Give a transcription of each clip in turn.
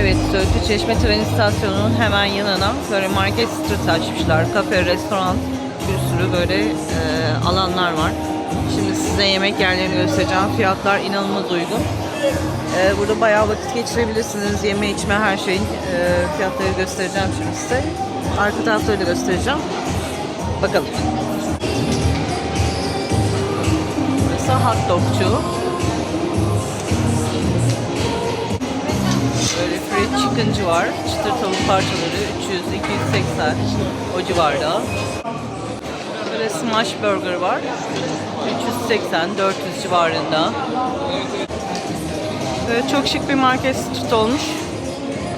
Evet, Söğütlü Çeşme tren istasyonunun hemen yanına böyle market street açmışlar. Kafe, restoran, bir sürü böyle e, alanlar var. Şimdi size yemek yerlerini göstereceğim. Fiyatlar inanılmaz uygun. E, burada bayağı vakit geçirebilirsiniz. Yeme içme her şeyin e, fiyatları göstereceğim şimdi size. Arka tarafları da göstereceğim. Bakalım. Burası hot dogçu. Böyle fried chicken'cı var. Çıtır tavuk parçaları 300-280 o civarda. Böyle smash burger var. 380-400 civarında. Böyle çok şık bir market street olmuş.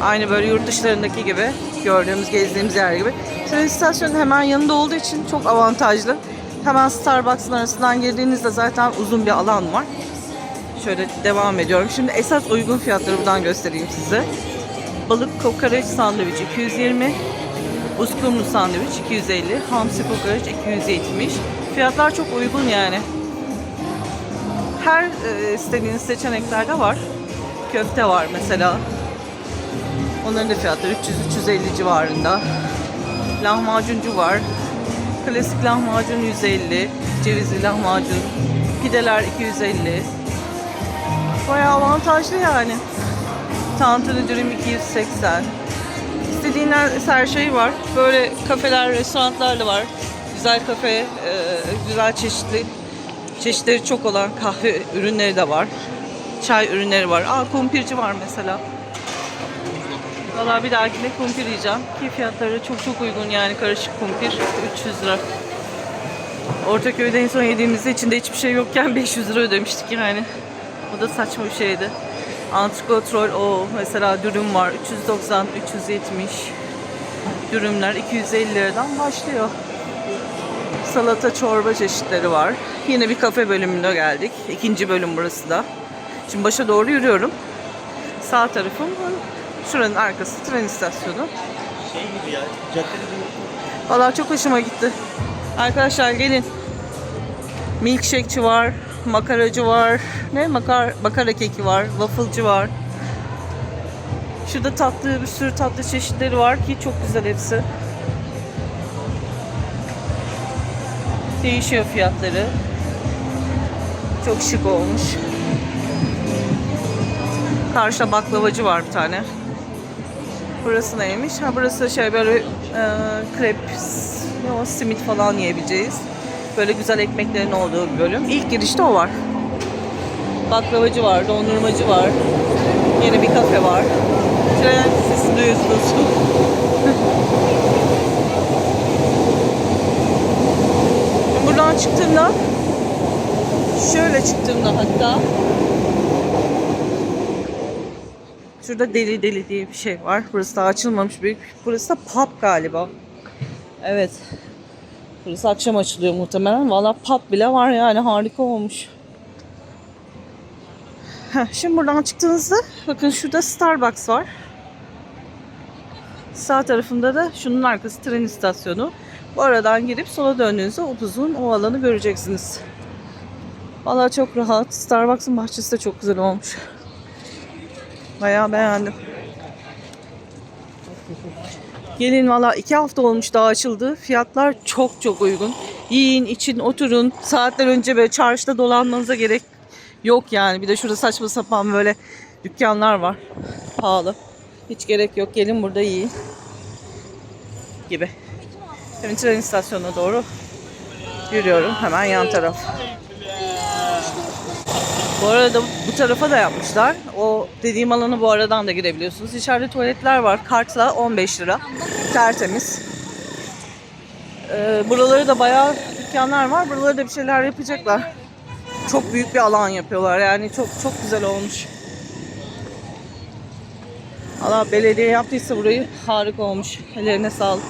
Aynı böyle yurt dışlarındaki gibi. Gördüğümüz, gezdiğimiz yer gibi. Tren istasyonun hemen yanında olduğu için çok avantajlı. Hemen Starbucks'ın arasından girdiğinizde zaten uzun bir alan var. Şöyle devam ediyorum. Şimdi esas uygun fiyatları buradan göstereyim size. Balık kokoreç sandviç 220. Uskumru sandviç 250. Hamsi kokoreç 270. Fiyatlar çok uygun yani. Her e, istediğiniz seçeneklerde var. Köfte var mesela. Onların da fiyatları 300-350 civarında. Lahmacuncu var. Klasik lahmacun 150. Cevizli lahmacun. Pideler 250. Bayağı avantajlı yani. Tantuni dürüm 280. İstediğiniz her şey var. Böyle kafeler, restoranlar da var. Güzel kafe, e, güzel çeşitli çeşitleri çok olan kahve ürünleri de var. Çay ürünleri var. Aa kumpirci var mesela. Valla bir dahakine kumpir yiyeceğim. Ki fiyatları çok çok uygun yani karışık kumpir 300 lira. Ortaköy'de en son yediğimizde içinde hiçbir şey yokken 500 lira ödemiştik yani. O da saçma bir şeydi. Antrikot rol o mesela dürüm var 390 370 dürümler 250 liradan başlıyor. Salata çorba çeşitleri var. Yine bir kafe bölümüne geldik. İkinci bölüm burası da. Şimdi başa doğru yürüyorum. Sağ tarafım şuranın arkası tren istasyonu. Şey gibi ya, caddede Valla çok hoşuma gitti. Arkadaşlar gelin. Milkshake'çi var, makaracı var, ne makar makara keki var, waffle'cı var. Şurada tatlı bir sürü tatlı çeşitleri var ki çok güzel hepsi. Değişiyor fiyatları. Çok şık olmuş. Karşıda baklavacı var bir tane. Burası neymiş? Ha burası şey böyle e, krep, ne o simit falan yiyebileceğiz. Böyle güzel ekmeklerin olduğu bir bölüm. İlk girişte o var. Baklavacı var, dondurmacı var. Yine bir kafe var. Tren sesi duyuyorsunuz. Buradan çıktığımda şöyle çıktığımda hatta Şurada deli deli diye bir şey var. Burası da açılmamış büyük. Burası da pub galiba. Evet. Burası akşam açılıyor muhtemelen. Valla pub bile var yani harika olmuş. Heh, şimdi buradan çıktığınızda bakın şurada Starbucks var. Sağ tarafında da şunun arkası tren istasyonu. Bu aradan girip sola döndüğünüzde upuzun o alanı göreceksiniz. Valla çok rahat. Starbucks'ın bahçesi de çok güzel olmuş. Bayağı beğendim. Gelin valla iki hafta olmuş daha açıldı. Fiyatlar çok çok uygun. Yiyin, için, oturun. Saatler önce böyle çarşıda dolanmanıza gerek yok yani. Bir de şurada saçma sapan böyle dükkanlar var. Pahalı. Hiç gerek yok. Gelin burada yiyin. Gibi. Şimdi tren istasyonuna doğru yürüyorum. Hemen yan taraf. Bu arada bu tarafa da yapmışlar. O dediğim alana bu aradan da girebiliyorsunuz. İçeride tuvaletler var. Kartla 15 lira. Tertemiz. Ee, buraları da bayağı dükkanlar var. Buraları da bir şeyler yapacaklar. Çok büyük bir alan yapıyorlar. Yani çok çok güzel olmuş. Allah belediye yaptıysa burayı harika olmuş. Ellerine sağlık.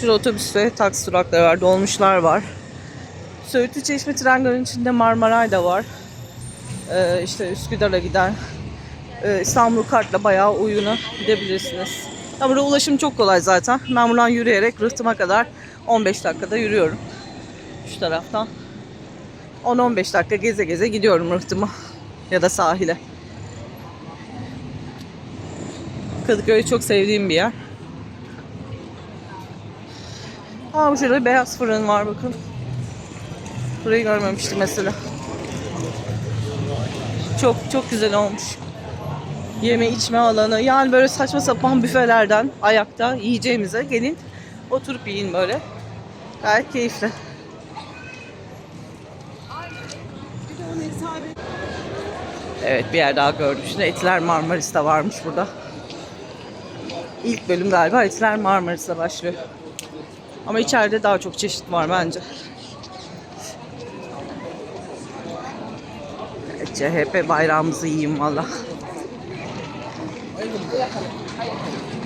Şurada otobüs ve taksi durakları var. Dolmuşlar var. Söğütlü Çeşme tren garının içinde Marmaray da var. Ee, işte Üsküdar'a giden e, İstanbul Kart'la bayağı uyuna gidebilirsiniz. Ya burada ulaşım çok kolay zaten. Ben buradan yürüyerek Rıhtım'a kadar 15 dakikada yürüyorum. Şu taraftan. 10-15 dakika geze geze gidiyorum Rıhtım'a ya da sahile. Kadıköy'ü çok sevdiğim bir yer. Aa şurada beyaz fırın var bakın. Burayı görmemiştim mesela. Çok çok güzel olmuş. Yeme içme alanı. Yani böyle saçma sapan büfelerden ayakta yiyeceğimize gelin oturup yiyin böyle. Gayet keyifli. Evet bir yer daha gördüm. Şimdi Etiler Marmaris'te varmış burada. İlk bölüm galiba Etiler Marmaris'te başlıyor. Ama içeride daha çok çeşit var bence. CHP bayrağımızı yiyeyim valla.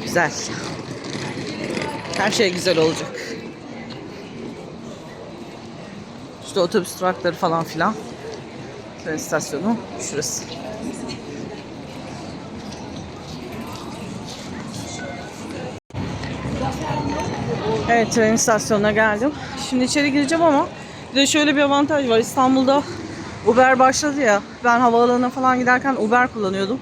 Güzel. Her şey güzel olacak. İşte otobüs durakları falan filan. Tren istasyonu şurası. Evet tren istasyonuna geldim. Şimdi içeri gireceğim ama bir de şöyle bir avantaj var. İstanbul'da Uber başladı ya. Ben havaalanına falan giderken Uber kullanıyordum.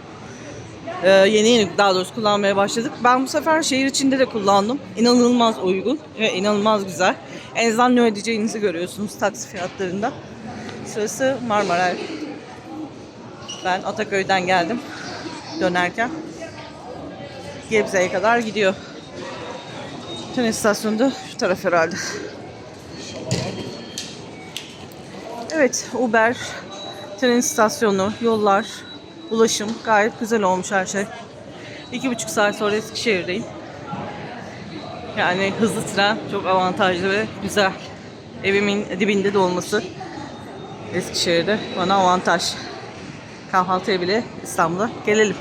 Ee, yeni yeni daha doğrusu kullanmaya başladık. Ben bu sefer şehir içinde de kullandım. İnanılmaz uygun ve inanılmaz güzel. En azından ne ödeyeceğinizi görüyorsunuz taksi fiyatlarında. Şurası Marmaray. Ben Ataköy'den geldim dönerken. Gebze'ye kadar gidiyor. Tren istasyonu da şu taraf herhalde. Evet, Uber, tren istasyonu, yollar, ulaşım gayet güzel olmuş her şey. İki buçuk saat sonra Eskişehir'deyim. Yani hızlı tren çok avantajlı ve güzel. Evimin dibinde de olması Eskişehir'de bana avantaj. Kahvaltıya bile İstanbul'a gelelim.